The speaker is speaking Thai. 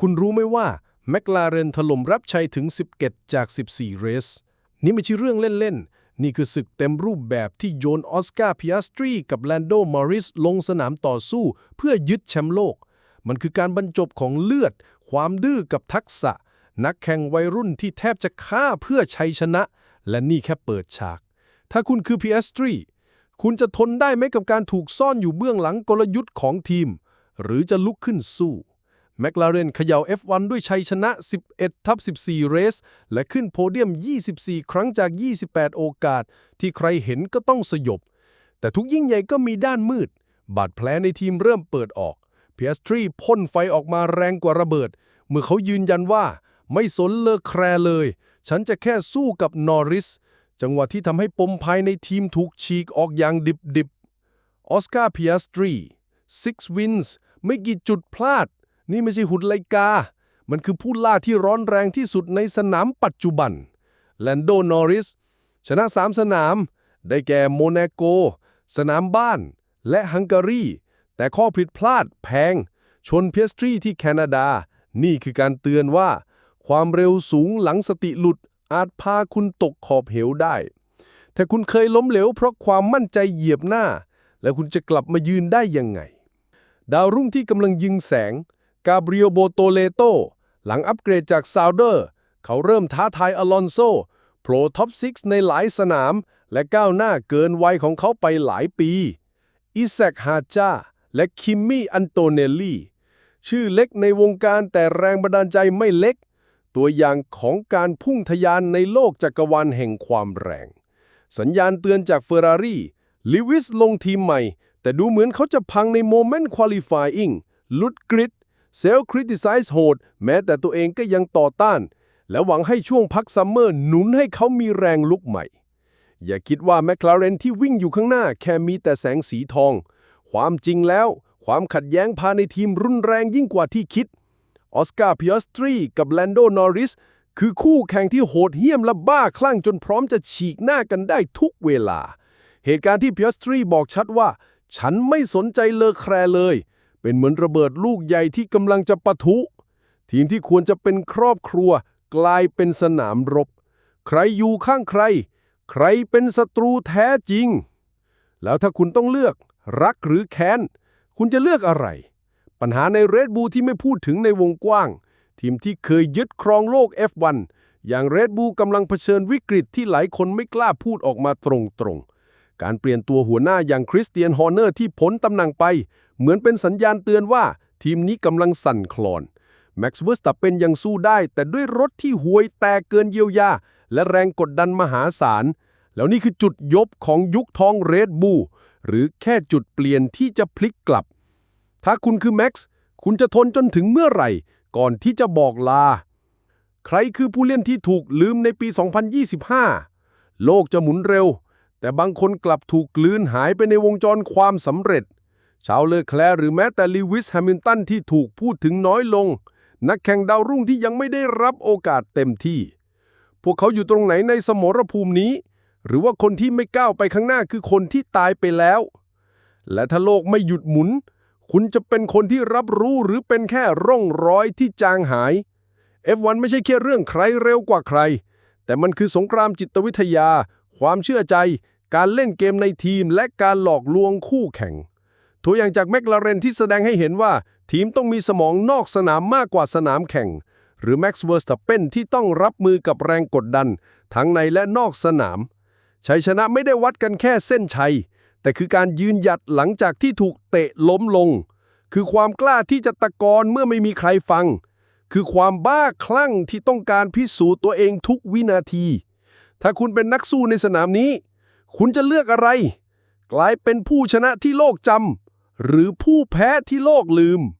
คุณรู้ไหมว่าแมคลาเรนถล่มรับชัยถึง 11 จาก 14 เรส นี่ไม่ใช่เรื่องเล่น ๆ นี่คือศึกเต็มรูปแบบที่โยนออสการ์พิอาสตรีกับแลนโดมอริสลงสนามต่อสู้เพื่อยึดแชมป์โลก มันคือการบรรจบของเลือด ความดื้อกับทักษะ นักแข่งวัยรุ่นที่แทบจะฆ่าเพื่อชัยชนะ และนี่แค่เปิดฉาก ถ้าคุณคือพิอสตรีคุณจะทนได้ไหมกับการถูกซ่อนอยู่เบื้องหลังกลยุทธ์ของทีม หรือจะลุกขึ้นสู้ แมคลาเรนเขย่า F1 ด้วยชัยชนะ 11 ทับ 14 เรส และขึ้นโพเดียม 24 ครั้งจาก 28 โอกาส ที่ใครเห็นก็ต้องสยบ แต่ทุกยิ่งใหญ่ก็มีด้านมืด บาดแผลในทีมเริ่มเปิดออกเพียสตรีพ่นไฟออกมาแรงกว่าระเบิด เมื่อเขายืนยันว่า ไม่สนเลอแครเลย ฉันจะแค่สู้กับนอริส จังหวะที่ทำให้ปมภายในทีมถูกฉีกออกอย่างดิบๆออสการ์เพิอาสตรี six wins ไม่กี่จุดพลาด นี่ไม่ใช่หุ่นไลกา มันคือผู้ล่าที่ร้อนแรงที่สุดในสนามปัจจุบัน แลนโดนอริส ชนะ 3 สนาม ได้แก่โมนาโก สนามบ้าน และฮังการี แต่ข้อผิดพลาดแพง ชนเพียสตรีที่แคนาดา นี่คือการเตือนว่า ความเร็วสูงหลังสติหลุดอาจพาคุณตกขอบเหวได้ถ้าคุณเคยล้มเหลวเพราะความมั่นใจเหยียบหน้า แล้วคุณจะกลับมายืนได้ยังไง ดาวรุ่งที่กำลังยิงแสง กาเบรียลโบโตเลโต หลังอัปเกรดจากซาวเดอร์ เขาเริ่มท้าทายอลอนโซโผล่ท็อป 6 ในหลายสนาม และก้าวหน้าเกินวัยของเขาไปหลายปี อิแซกฮาจาและคิมมี่อันโตเนลลี่ ชื่อเล็กในวงการแต่แรงบันดาลใจไม่เล็ก ตัวอย่างของการพุ่งทะยานในโลกจักรวาลแห่งความแรง สัญญาณเตือนจากเฟอร์รารี่ลิวิสลงทีมใหม่ แต่ดูเหมือนเขาจะพังในโมเมนต์ควอลิฟายอิงลุดกริด เซลคริติไซส์โหดแม้แต่ตัวเองก็ยังต่อต้าน และหวังให้ช่วงพักซัมเมอร์หนุนให้เขามีแรงลุกใหม่ อย่าคิดว่าแมคลาเรนที่วิ่งอยู่ข้างหน้าแค่มีแต่แสงสีทอง ความจริงแล้ว ความขัดแย้งภายในทีมรุนแรงยิ่งกว่าที่คิด ออสการ์พิออสตรีกับแลนโดนอริสคือคู่แข่งที่โหดเหี้ยมและบ้าคลั่งจนพร้อมจะฉีกหน้ากันได้ทุกเวลา เหตุการณ์ที่พิออสตรีบอกชัดว่า ฉันไม่สนใจเลอแครเลย เป็นเหมือนระเบิดลูกใหญ่ที่กำลังจะปะทุ ทีมที่ควรจะเป็นครอบครัว กลายเป็นสนามรบ ใครอยู่ข้างใคร ใครเป็นศัตรูแท้จริง แล้วถ้าคุณต้องเลือกรักหรือแค้น คุณจะเลือกอะไร ปัญหาในเรดบูที่ไม่พูดถึงในวงกว้าง ทีมที่เคยยึดครองโลก F1 อย่างเรดบูกำลังเผชิญวิกฤตที่หลายคนไม่กล้าพูดออกมาตรงๆ การเปลี่ยนตัวหัวหน้าอย่างคริสเตียนฮอร์เนอร์ที่พ้นตำแหน่งไป เหมือนเป็นสัญญาณเตือนว่าทีมนี้กำลังสั่นคลอน แม็กซ์เวอร์สตัปเป็นยังสู้ได้ แต่ด้วยรถที่ห่วยแตกเกินเยียวยา และแรงกดดันมหาศาล แล้วนี่คือจุดยบของยุคทองเรดบูหรือแค่จุดเปลี่ยนที่จะพลิกกลับ ถ้าคุณคือแม็กซ์คุณจะทนจนถึงเมื่อไหร่ ก่อนที่จะบอกลา ใครคือผู้เล่นที่ถูกลืมในปี 2025 โลกจะหมุนเร็ว แต่บางคนกลับถูกกลืนหายไปในวงจรความสำเร็จ ชาวเลอแคลร์หรือแม้แต่ลีวิสแฮมิลตันที่ถูกพูดถึงน้อยลง นักแข่งดาวรุ่งที่ยังไม่ได้รับโอกาสเต็มที่ พวกเขาอยู่ตรงไหนในสมรภูมินี้ หรือว่าคนที่ไม่ก้าวไปข้างหน้าคือคนที่ตายไปแล้ว และถ้าโลกไม่หยุดหมุน คุณจะเป็นคนที่รับรู้หรือเป็นแค่ร่องรอยที่จางหาย F1 ไม่ใช่แค่เรื่องใครเร็วกว่าใคร แต่มันคือสงครามจิตวิทยา ความเชื่อใจ การเล่นเกมในทีมและการหลอกลวงคู่แข่ง ตัวอย่างจากแมคลาเรนที่แสดงให้เห็นว่า ทีมต้องมีสมองนอกสนามมากกว่าสนามแข่ง หรือแม็กซ์เวอร์สตัปเปนที่ต้องรับมือกับแรงกดดัน ทั้งในและนอกสนาม ชัยชนะไม่ได้วัดกันแค่เส้นชัย แต่คือการยืนหยัดหลังจากที่ถูกเตะล้มลง คือความกล้าที่จะตะกอนเมื่อไม่มีใครฟัง คือความบ้าคลั่งที่ต้องการพิสูจน์ตัวเองทุกวินาที ถ้าคุณเป็นนักสู้ในสนามนี้ คุณจะเลือกอะไร กลายเป็นผู้ชนะที่โลกจำหรือผู้แพ้ที่โลกลืม